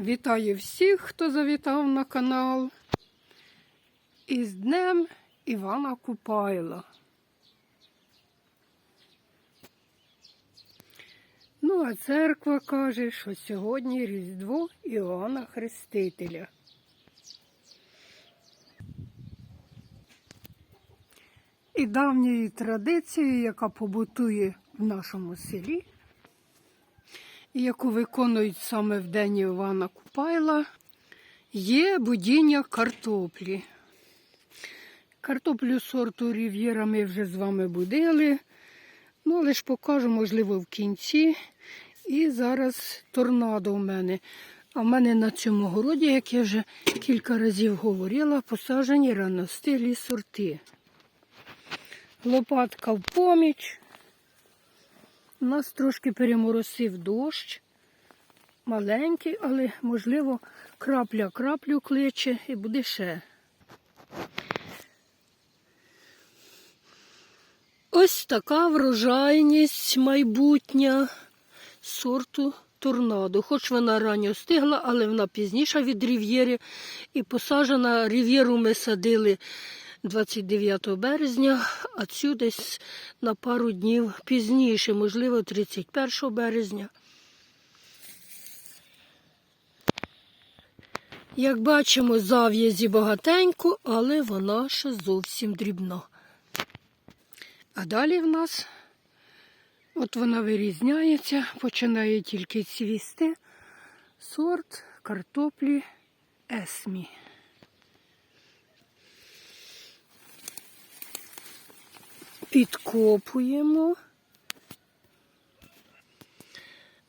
Вітаю всіх, хто завітав на канал. Із Днем Івана Купайла. Ну, а церква каже, що сьогодні Різдво Іоанна Хрестителя. І давньою традицією, яка побутує в нашому селі, і яку виконують саме в день Івана Купайла, є будіння картоплі. Картоплю сорту Рів'єра ми вже з вами будили. Ну, але ж покажу, можливо, в кінці. І зараз торнадо у мене. А в мене на цьому городі, як я вже кілька разів говорила, посаджені раностилі сорти. Лопатка в поміч. У нас трошки переморосив дощ. Маленький, але, можливо, крапля краплю кличе і буде ще. Ось така врожайність майбутня сорту торнадо. Хоч вона ранньо стигла, але вона пізніша від рів'єри. І посаджена рів'єру ми садили 29 березня, а цю десь на пару днів пізніше, можливо, 31 березня. Як бачимо, зав'язі багатенько, але вона ще зовсім дрібна. А далі в нас, от вона вирізняється, починає тільки цвісти сорт картоплі Есмі. Підкопуємо.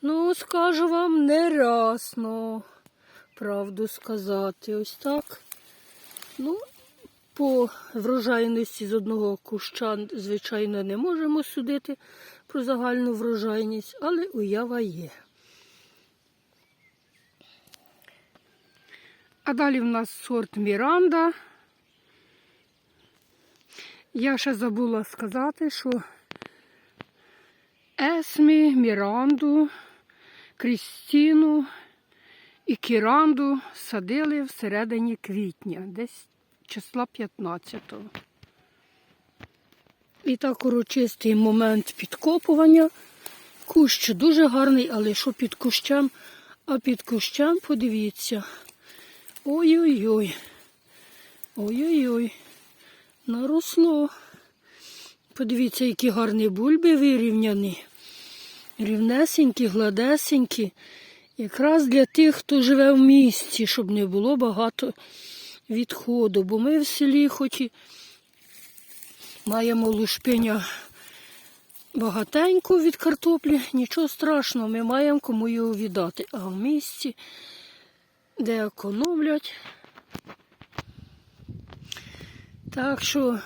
Ну, скажу вам, не расно, правду сказати. Ось так. Ну, по врожайності з одного куща, звичайно, не можемо судити про загальну врожайність, але уява є. А далі в нас сорт Міранда. Я ще забула сказати, що Есмі, Міранду, Крістіну і Кіранду садили всередині квітня, десь числа 15-го. І так урочистий момент підкопування. Кущ дуже гарний, але що під кущем? А під кущем, подивіться. Ой-ой-ой. Ой-ой-ой. Наросло. Подивіться, які гарні бульби вирівняні. Рівнесенькі, гладесенькі. Якраз для тих, хто живе в місті, щоб не було багато відходу. Бо ми в селі хоч і маємо лушпиня багатенько від картоплі, нічого страшного, ми маємо кому його віддати. А в місті, де економлять. Так що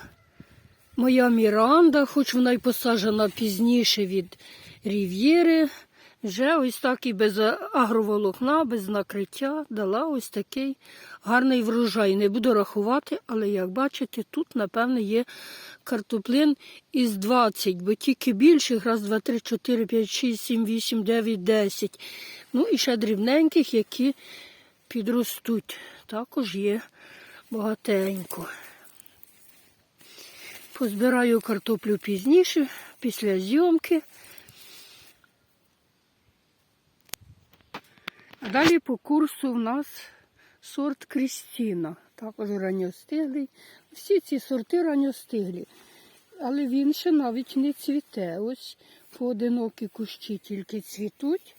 моя Міранда, хоч вона й посаджена пізніше від Рів'єри, вже ось так і без агроволокна, без накриття дала ось такий гарний врожай. Не буду рахувати, але як бачите, тут, напевно, є картоплин із 20, бо тільки більших, раз, два, три, чотири, п'ять, шість, сім, вісім, дев'ять, десять. Ну і ще дрібненьких, які підростуть. Також є багатенько. Позбираю картоплю пізніше, після зйомки. А далі по курсу в нас сорт Крістіна. Також ранньостиглий. Всі ці сорти ранньостиглі. Але він ще навіть не цвіте. Ось поодинокі кущі тільки цвітуть.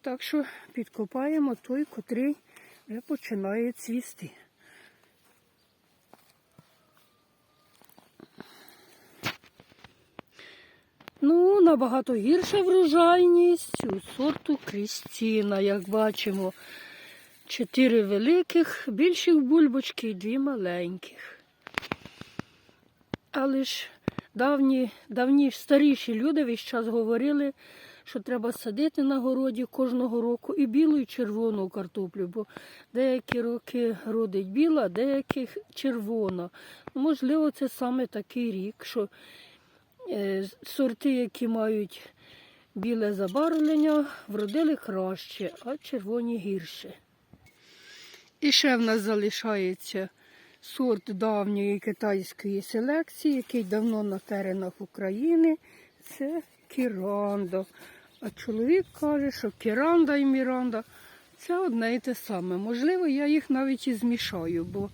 Так що підкопаємо той, котрий вже починає цвісти. Ну, набагато гірша врожайність у сорту Крістіна, як бачимо. Чотири великих, більших бульбочки і дві маленьких. Але ж давні, давні старіші люди весь час говорили, що треба садити на городі кожного року і білу, і червону картоплю, бо деякі роки родить біла, деяких червона. Можливо, це саме такий рік, що сорти, які мають біле забарвлення вродили краще, а червоні гірше. І ще в нас залишається сорт давньої китайської селекції, який давно на теренах України. Це кіранда. А чоловік каже, що кіранда і міранда це одне і те саме. Можливо, я їх навіть і змішаю, бо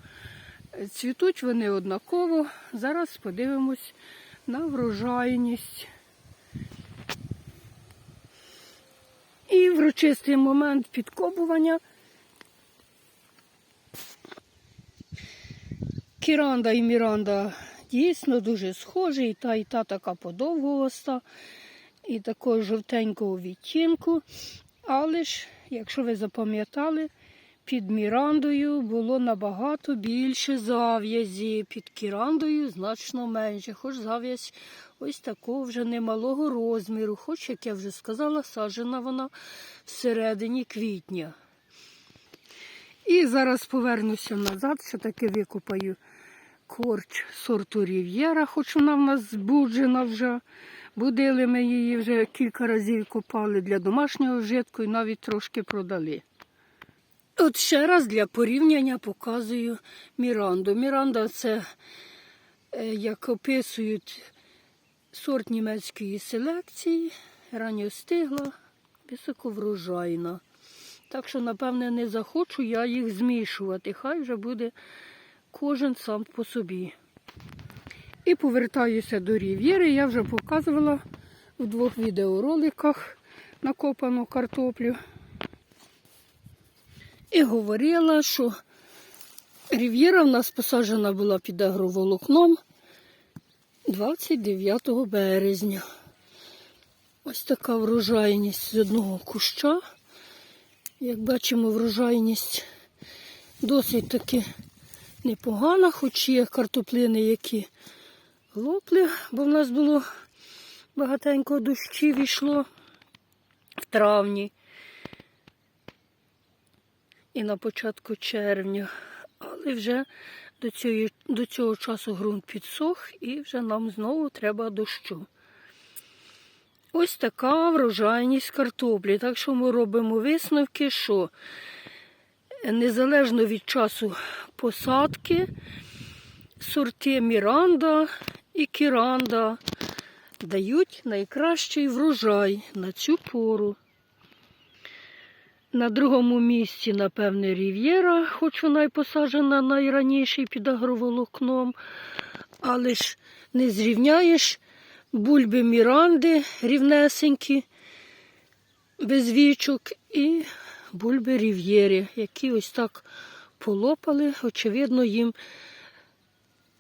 цвітуть вони однаково. Зараз подивимось на врожайність. І врочистий момент підкопування. Кіранда і Міранда дійсно дуже схожі, і та, і та така подовгоста, і такого жовтенького відтінку. Але ж, якщо ви запам'ятали, під Мірандою було набагато більше зав'язі, під Кірандою значно менше, хоч зав'язь ось такого вже немалого розміру, хоч, як я вже сказала, саджена вона всередині квітня. І зараз повернуся назад, ще таки викопаю корч сорту Рів'єра, хоч вона в нас збуджена вже. Будили ми її вже кілька разів копали для домашнього вжитку і навіть трошки продали. От ще раз для порівняння показую Міранду. Міранда це, е, як описують, сорт німецької селекції, ранньостигла, високоврожайна. Так що, напевне, не захочу я їх змішувати. Хай вже буде кожен сам по собі. І повертаюся до рів'єри. Я вже показувала в двох відеороликах накопану картоплю. І говорила, що рів'єра в нас посаджена була під агроволокном 29 березня. Ось така врожайність з одного куща. Як бачимо, врожайність досить таки непогана, хоч є картоплини, які лопли, бо в нас було багатенько дощів йшло в травні і на початку червня. Але вже до цього, до цього часу ґрунт підсох і вже нам знову треба дощу. Ось така врожайність картоплі. Так що ми робимо висновки, що незалежно від часу посадки, сорти Міранда і Кіранда дають найкращий врожай на цю пору. На другому місці, напевне, Рів'єра, хоч вона й посаджена найраніше під агроволокном, але ж не зрівняєш бульби Міранди рівнесенькі, без вічок, і бульби Рів'єри, які ось так полопали. Очевидно, їм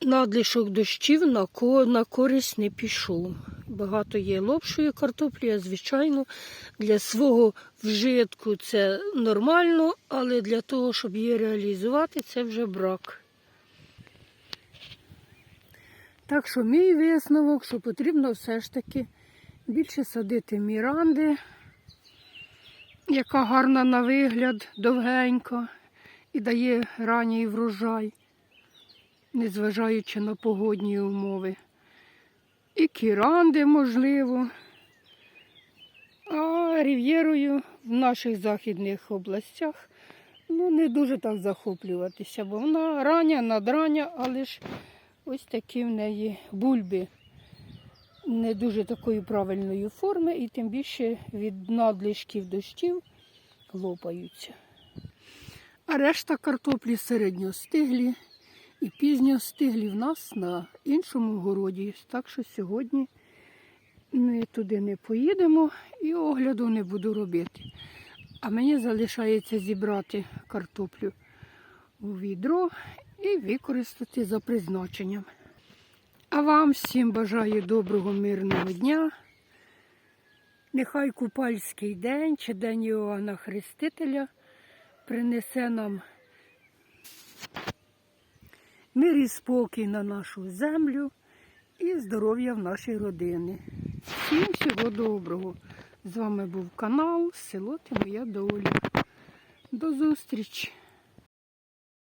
надлишок дощів на, на користь не пішов. Багато є лопшої картоплі, а звичайно, для свого вжитку це нормально, але для того, щоб її реалізувати, це вже брак. Так що мій висновок, що потрібно все ж таки більше садити міранди, яка гарна на вигляд, довгенька і дає ранній врожай, незважаючи на погодні умови. І кіранди, можливо. А рів'єрою в наших західних областях ну, не дуже так захоплюватися, бо вона рання, надрання, але ж ось такі в неї бульби не дуже такої правильної форми, і тим більше від надлишків дощів лопаються. А решта картоплі середньостиглі і пізньостиглі в нас на іншому городі. Так що сьогодні ми туди не поїдемо і огляду не буду робити. А мені залишається зібрати картоплю у відро і використати за призначенням. А вам всім бажаю доброго, мирного дня. Нехай купальський день чи день Іоанна Хрестителя принесе нам мир і спокій на нашу землю і здоров'я в нашій родини. Всім всього доброго. З вами був канал Село Ти Моя Доля. До зустрічі!